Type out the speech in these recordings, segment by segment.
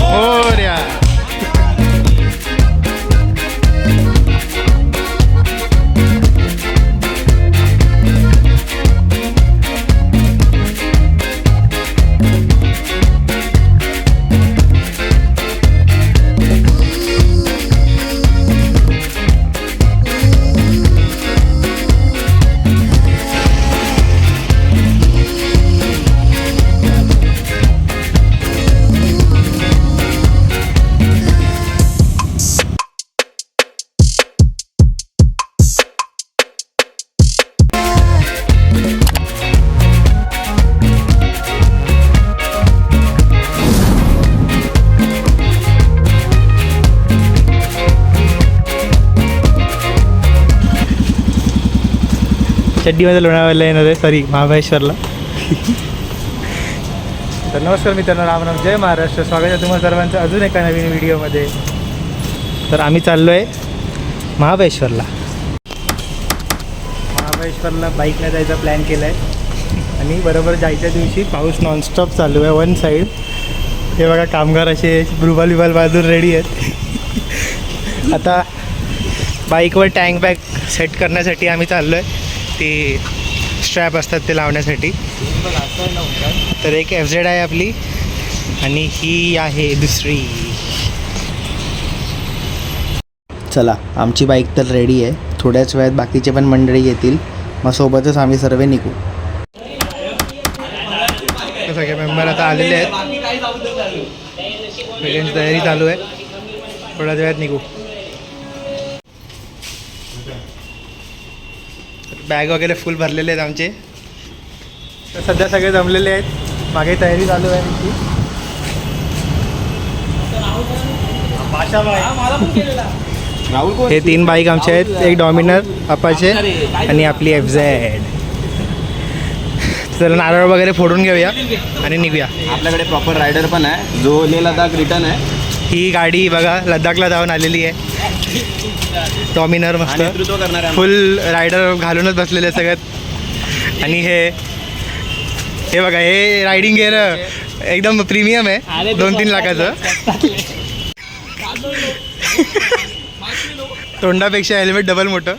मोरया चड्डीमध्ये लोणावळ्याला येणार आहे सॉरी महाबळेश्वरला तर नमस्कार मित्रांनो रामराम जय महाराष्ट्र स्वागत आहे तुम्हाला सर्वांचं अजून एका नवीन व्हिडिओमध्ये तर आम्ही चाललो आहे महाबळेश्वरला महाबळेश्वरला बाईकने जायचा प्लॅन केला आहे आणि बरोबर जायच्या दिवशी पाऊस नॉनस्टॉप चालू आहे वन साईड हे बघा कामगार असे ब्रुबाल बिबाल बाजून रेडी आहेत आता बाईकवर टँक बॅग सेट करण्यासाठी आम्ही चाललो आहे ते स्ट्रॅप असतात ते लावण्यासाठी. तर एक एफ झेड आहे आपली आणि ही आहे दुसरी. चला आमची बाईक तर रेडी आहे. थोड्याच वेळात बाकीचे पण मंडळी येतील. मग सोबतच आम्ही सर्व निघू. सगळे मेंबर आता आलेले आहेत. तयारी चालू आहे. थोड्याच वेळात निघू. बॅग वगैरे फुल भरलेले आहेत आमचे. तर सध्या सगळे जमलेले आहेत. मागे तयारी चालू आहे आमची. हे तीन बाईक आमचे आहेत. एक डॉमिनर अपाचे आणि आपली एफ झेड तर नारळ वगैरे फोडून घेऊया आणि निघूया. आपल्याकडे प्रॉपर रायडर पण आहे. जो लेह लडाख रिटर्न आहे. ही गाडी बघा लडाखला जाऊन आलेली आहे. डॉमिनर मस्त. नेतृत्व करणार आहे फुल रायडर घालूनच बसलेले सगळ्यात आणि हे हे बघा हे रायडिंग गेअर एकदम प्रीमियम आहे. दोन तीन लाखाचं. तोंडापेक्षा हेल्मेट डबल मोठं.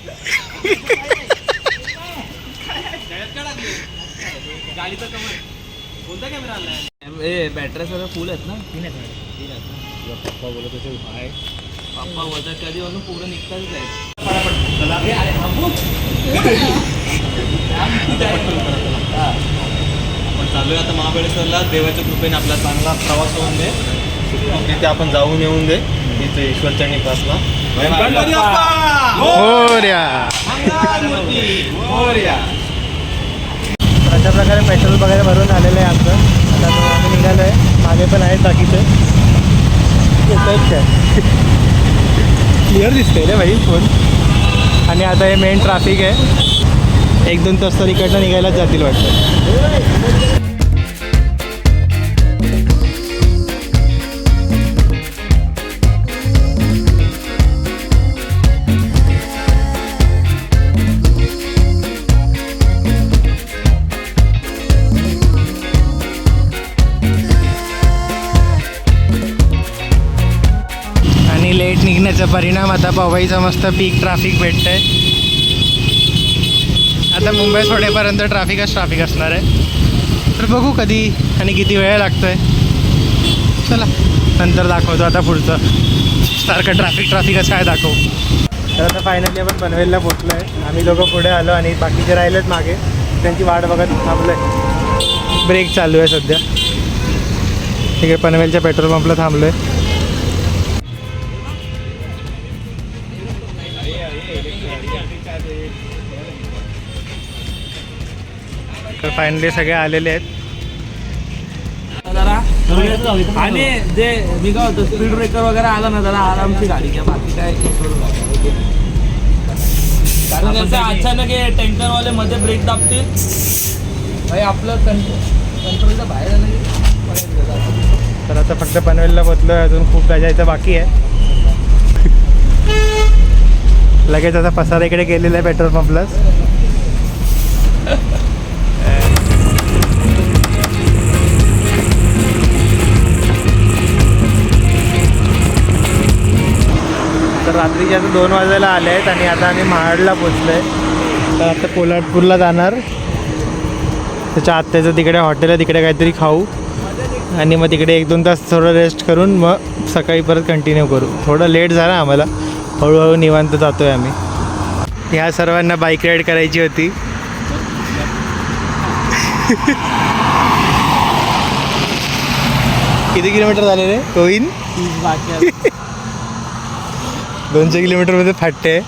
बॅटऱ्या सगळं फुल आहेत ना? तीन आहेत पप्पा बोलत होते पप्पा बोलतात कधी म्हणून पूर्ण निघतातच आहे आपण चालू आहे आता महाबळेश्वरला. देवाच्या कृपेने आपला चांगला प्रवास होऊन दे. तिथे आपण जाऊन येऊन दे. तिथे ईश्वरच्या मोरया तर अशा प्रकारे पेट्रोल वगैरे भरून झालेलं आहे आमचं. आता तो आम्ही निघालो आहे मागे पण आहेत बाकीचे. क्लिअर दिसतंय रे भाई फोन. आणि आता हे मेन ट्रॅफिक आहे. एक दोन तास तर इकडनं निघायलाच जातील वाटतं. निघण्याचा परिणाम आता पवईचा मस्त पीक ट्रॅफिक भेटतं आहे आता मुंबई सोडेपर्यंत ट्रॅफिकच ट्रॅफिक असणार आहे. तर बघू कधी आणि किती वेळ लागतोय. चला नंतर दाखवतो आता पुढचं. सारखं ट्रॅफिक ट्रॅफिकच काय दाखवू. तर आता फायनली आपण पनवेलला पोचलो आहे आम्ही लोकं पुढे आलो आणि बाकीचे राहिलेत मागे. त्यांची वाट बघत थांबलो आहे ब्रेक चालू आहे सध्या. ठीक आहे पनवेलच्या पेट्रोल पंपला थांबलो आहे तर फायनली सगळे आलेले आहेत जरा आणि जे मी काय होतं स्पीड ब्रेकर वगैरे आला ना जरा आरामची गाडी घ्या बाकी काय. कारण कसं अचानक हे टँकरवाले मध्ये ब्रेक दाबतील भाई आपलं कंट्रोलच्या बाहेर आलं. तर आता फक्त पनवेलला पोचलो अजून खूप जायचं बाकी आहे लगेच आता पसारा इकडे गेलेला आहे पेट्रोल पंपलाच रात्रीचे आता दोन वाजायला आले आहेत आणि आता आम्ही महाडला पोचलो आहे तर आता कोल्हापूरला जाणार. त्याच्या आत्याचं तिकडे हॉटेल आहे तिकडे काहीतरी खाऊ. आणि मग तिकडे एक दोन तास थोडं रेस्ट करून मग सकाळी परत कंटिन्यू करू. थोडं लेट झाला आम्हाला. हळूहळू निवांत जातो आहे आम्ही. ह्या सर्वांना बाईक राईड करायची होती. किती किलोमीटर झाले रे? कोईन दोनशे किलोमीटरमध्ये फाटते.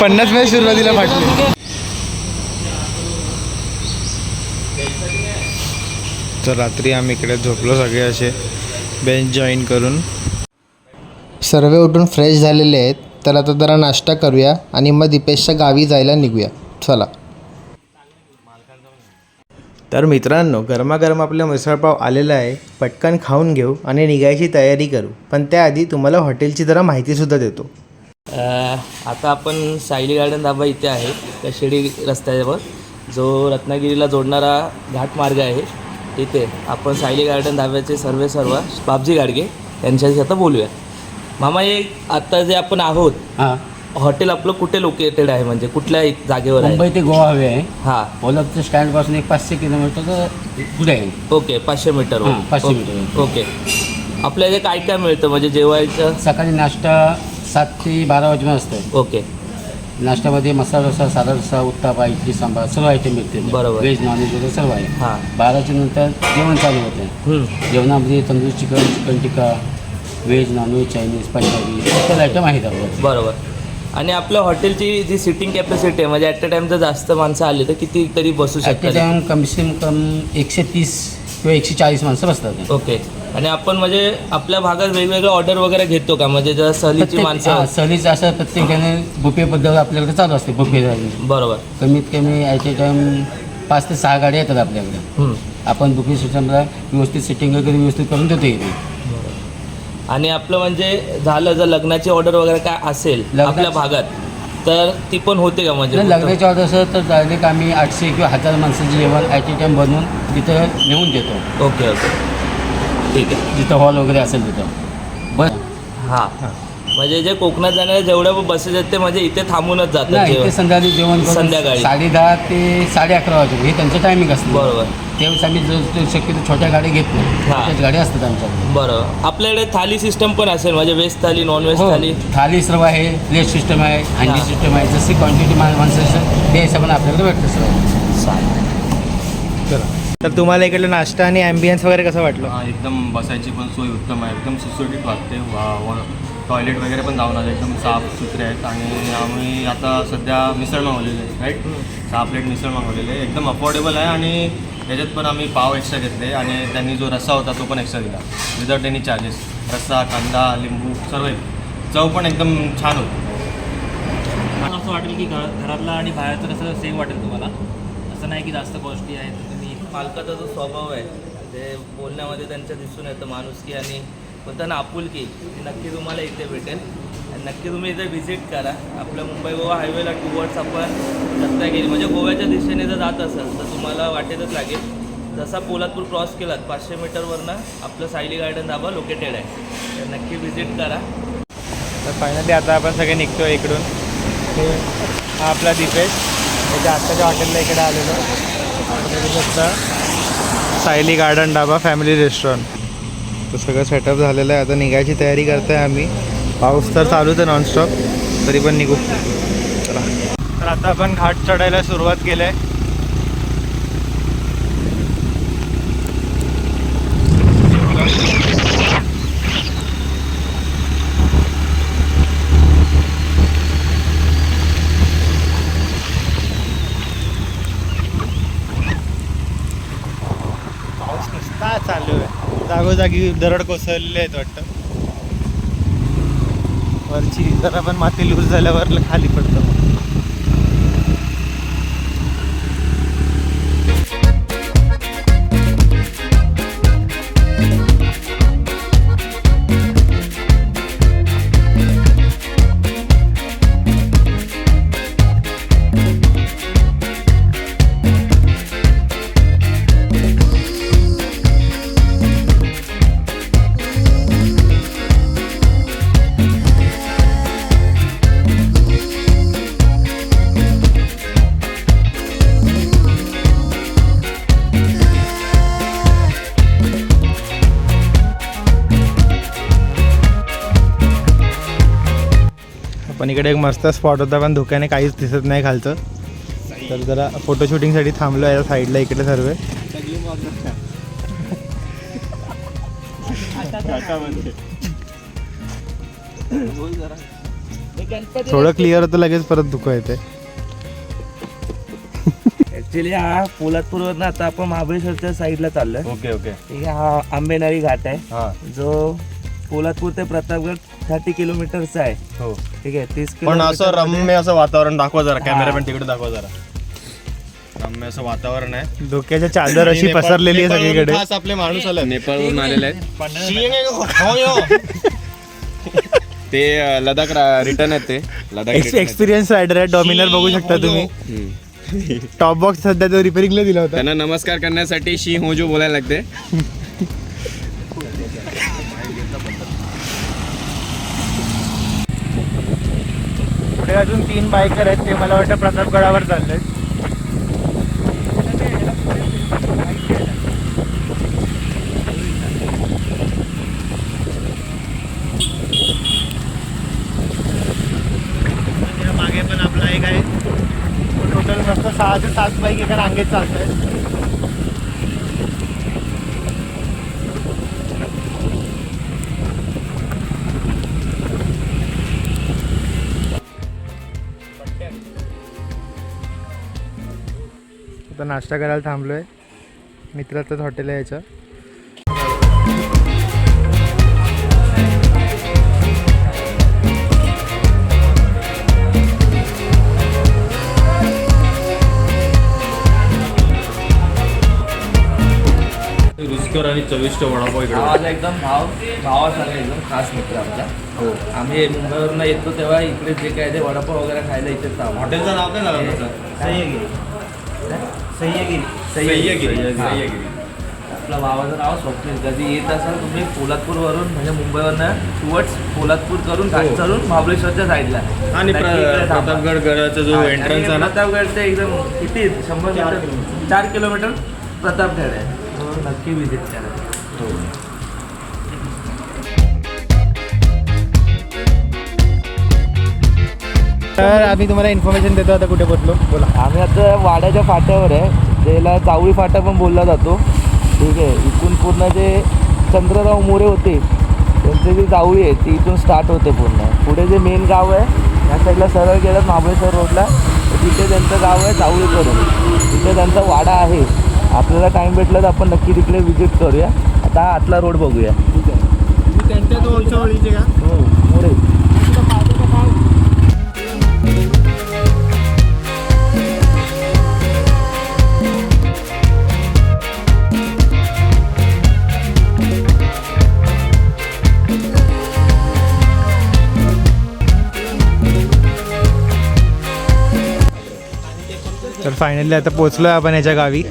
पन्नासमध्ये सुरुवातीला फाटले. तर रात्री आम्ही इकडे झोपलो सगळे असे. बेंच जॉईन करून. सर्व उठून फ्रेश झालेले आहेत. तर आता जरा नाश्ता करूया आणि मग दीपेशच्या गावी जायला निघूया. चला. तर मित्रांनो गरमागरम आपला मिसळपाव आलेला आहे. पटकन खाऊन घेऊ आणि निघायची तयारी करू. पण त्याआधी तुम्हाला हॉटेलची जरा माहितीसुद्धा देतो. अं, आता आपण सायली गार्डन धाबा इथे आहे त्या शिर्डी रस्त्यावर जो रत्नागिरीला जोडणारा घाट मार्ग आहे. तिथे आपण सायली गार्डन धाब्याचे सर्वे सर्व बाबजी गाडगे यांच्याशी आता बोलूया मामा हे आता जे आपण आहोत हां. हॉटेल आपलं कुठे लोकेटेड आहे? म्हणजे कुठल्या एक जागेवर आहे? मुंबई ते गोवा हवे आहे. हां. पोलादच्या स्टँडपासून एक पाचशे किलोमीटर पुढे आहे. ओके पाचशे मीटर हां, 500 मीटर. ओके. आपल्या इथे काय काय मिळतं? म्हणजे जेवायचं? सकाळी नाश्ता सात ते बारा वाजेपर्यंत असतं ओके. नाश्त्यामध्ये मसाला डोसा साधा डोसा उत्तापा इडली सांबार सर्व आयटम मिळते बरोबर. व्हेज नॉनव्हेज वगैरे सर्व आहे. हां. बाराच्या नंतर जेवण चालू होतं हम्म. जेवणामध्ये tandoor chicken chicken tikka veg non veg Chinese Punjabi सर्व आयटम आहेत आपल्याकडे. बरोबर. आणि आपल्या हॉटेलची जी सिटिंग कॅपॅसिटी आहे म्हणजे ॲट अ टाइम जर जास्त माणसं आली तर किती तरी बसू शकतात. टाइम कम एकशे तीस किंवा एकशे चाळीस माणसं बसतात. ओके आणि आपण म्हणजे आपल्या भागात वेगवेगळं ऑर्डर वगैरे घेतो का? म्हणजे जर सहलीची माणसं सहलीचं असं प्रत्येकाने बुफे पद्धत आपल्याकडे चालू असते बुफे बरोबर. कमीत कमी ॲट ए टाइम पाच ते सहा गाड्या येतात आपल्याकडे. हम्म. आपण बुकिंग सिस्टमला व्यवस्थित सेटिंग वगैरे व्यवस्थित करून देतो इथे आणि आपलं म्हणजे झालं जर लग्नाची ऑर्डर वगैरे काय असेल लग्नाची- आपल्या भागात तर ती पण होते का म्हणजे? जर लग्नाची ऑर्डर असेल तर डायरेक्ट आम्ही आठशे किंवा हजार माणसाचं जेवण ॲट ए टाइम बनवून तिथं नेऊन देतो. Okay okay. ठीक आहे. जिथं हॉल वगैरे असेल तिथं. बस हां. म्हणजे जे कोकणात जाणारे जेवढ्या बसेस आहेत ते म्हणजे इथे थांबूनच जातात नाही जेवण. संध्याकाळी जेवण करून संध्याकाळी. साडे दहा ते साडे अकरा वाजे हे त्यांचं टायमिंग असतं. बरोबर. त्यावेळेस आम्ही जो जो शक्यतो छोट्या गाड्या घेत नाही. हां. त्याच गाड्या असतात आमच्याकडे. बरोबर. आपल्याकडे थाली सिस्टम पण असेल म्हणजे व्हेज थाली नॉन व्हेज हो थाली. थाली सर्व आहे प्लेट सिस्टम आहे हंडी हां. सिस्टम आहे. जशी क्वांटिटी माणसं असेल ते हिशोबाने आपल्याकडे भेटतं सर्व. तर तुम्हाला इकडे नाश्ता आणि ॲम्बियन्स वगैरे कसं वाटलं? हा, एकदम बसायची पण सोय उत्तम आहे. एकदम सुटसुटीत वाटते. वा टॉयलेट वगैरे पण जाऊन आलं एकदम साफ सुथरे आहेत. आणि आम्ही आता सध्या मिसळ मागवलेली आहे राईट सहा प्लेट मिसळ मागवलेली आहे. एकदम अफोर्डेबल आहे आणि त्याच्यात पण आम्ही पाव एक्स्ट्रा घेतले आणि त्यांनी जो रस्सा होता तो पण एक्स्ट्रा दिला विदाउट एनी चार्जेस रस्सा कांदा लिंबू सर्व. चव पण एकदम छान होती. मला असं वाटेल की घर घरातलं आणि बाहेरचं कसं सेम वाटेल तुम्हाला. असं नाही की जास्त कॉस्टली आहे तर तुम्ही मालकाचा जो स्वभाव आहे ते बोलण्यामध्ये त्यांच्या दिसून येतं माणुसकी आणि बोलताना आपुलकी ती नक्की तुम्हाला इथे भेटेल. आणि नक्की तुम्ही इथे व्हिजिट करा. आपल्या मुंबई गोवा हायवेला टुवर्ड्स आपण रत्नागिरी म्हणजे गोव्याच्या दिशेने जर जात असाल तर तुम्हाला वाटेतच लागेल. जसा पोलादपूर क्रॉस केलात पाचशे मीटरवरनं आपलं सायली गार्डन धाबा लोकेटेड आहे. तर नक्की व्हिजिट करा. तर फायनली आता आपण सगळे निघतो इकडून. हे हा आपला दीपेश. त्याच्या आत्ताच्या हॉटेलला इकडे आलेलो. शकता Sayali garden dhaba family restaurant तर सगळं सेटअप झालेलं आहे. आता निघायची तयारी करतो आहे आम्ही. पाऊस तर चालूच आहे नॉनस्टॉप तरी पण निघू. चला तर आता आपण घाट चढायला सुरुवात केलं आहे पाऊस नुसता चालू सर्व जागी दरड कोसळलेले आहेत वाटतं. वरची जरा पण माती लूज झाल्यावर खाली पडतं. पण इकडे एक मस्त स्पॉट होता पण धुक्याने काहीच दिसत नाही खालचं. तर जरा फोटो शूटिंगसाठी थांबलो आहे साईडला इकडे सर्व. थोडं क्लिअर होतं लगेच परत धुकं येते ऍक्च्युली हा पोलादपूरवरनं आता आपण महाबळेश्वरच्या साईडला चाललोय. ओके ओके हा आंबेनारी घाट आहे. हां. जो पोलादपूर ते प्रतापगड थर्टी किलोमीटरचा आहे. हो. ठीक आहे तीस पण असं किलोमीटर रम्य असं वातावरण दाखवा जरा कॅमेरा पण तिकडे दाखवा जरा. रम्य असं वातावरण आहे. धुक्याच्या चादर अशी पसरलेली आहे सगळीकडे. खास आपले माणूस आले नेपाळवरून आलेले आहेत. ते अ, लडाख रिटर्न आहेत ते. लडाख return आहेत. एक्सपिरियन्स रायडर आहे डॉमिनर बघू शकता तुम्ही. हम्म. टॉप बॉक्स सध्या तो रिपेरिंगला दिला होता. त्यांना नमस्कार करण्यासाठी शी हो जो बोलायला लागते. पुढे अजून तीन बायकर आहेत ते मला वाटतं प्रतापगडावर चालले मागे पण आपला एक आहे. टोटल मस्त सहा ते सात बाईक एका रांगेत चालत आहेत नाश्ता करायला थांबलोय. मित्राचंच हॉटेल आहे याचं. रुचकर आणि चविष्ट वडापाव इकडे. माझा एकदम भाव भावासारखा एकदम खास मित्र आमचा. हो. आम्ही मुंबईवरून येतो तेव्हा इकडे जे काय ते वडापाव वगैरे खायला इथेच. हॉटेलचं नाव काय झालं तसं सह्यागिरी सह्यागिरी. सह्यागिरी हा. आपल्या भावाचं नाव स्वप्नील कधी येत असाल तुम्ही पोलादपूरवरून म्हणजे मुंबईवरनं टुवर्ड्स पोलादपूर करून घाट चढून महाबळेश्वरच्या साईडला. आणि प्र-. प्रतापगड गडाचा जो हा, एंट्रन्स आहे ना? प्रतापगडचे एकदम किती? शंभर मीटर चार किलोमीटर प्रतापगड आहे. तो नक्की विजिट करा. हो. तर आम्ही तुम्हाला इन्फॉर्मेशन देतो आता कुठे पोहोचलो बोला. आम्ही आता वाड्याच्या फाट्यावर आहे. त्याला चावळी फाटा पण बोलला जातो. ठीक आहे. इथून पूर्ण जे चंद्रराव मोरे होते त्यांची जी जावळी आहे ती इथून स्टार्ट होते पूर्ण. पुढे जे मेन गाव आहे या साईडला सरळ गेलं महाबळेश्वर रोडला तर तिथे त्यांचं गाव आहे जावळी करून तिथे त्यांचा वाडा आहे. आपल्याला टाईम भेटला तर आपण नक्की तिकडे व्हिजिट करूया. आता हा आतला रोड बघूया. त्यांच्या दोनच्या ओळीचे का? हो मोरे. तर फायनली आता पोचलोय आपण याच्या गावी.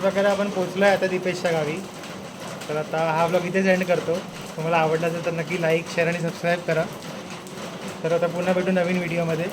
प्रकारे आपण पोचलो आहे आता दीपेशच्या गावी. तर आता हा ब्लॉग इथेच एंड करतो. तुम्हाला आवडला असेल तर नक्की लाईक शेअर आणि सबस्क्राईब करा. तर आता पुन्हा भेटू नवीन व्हिडिओमध्ये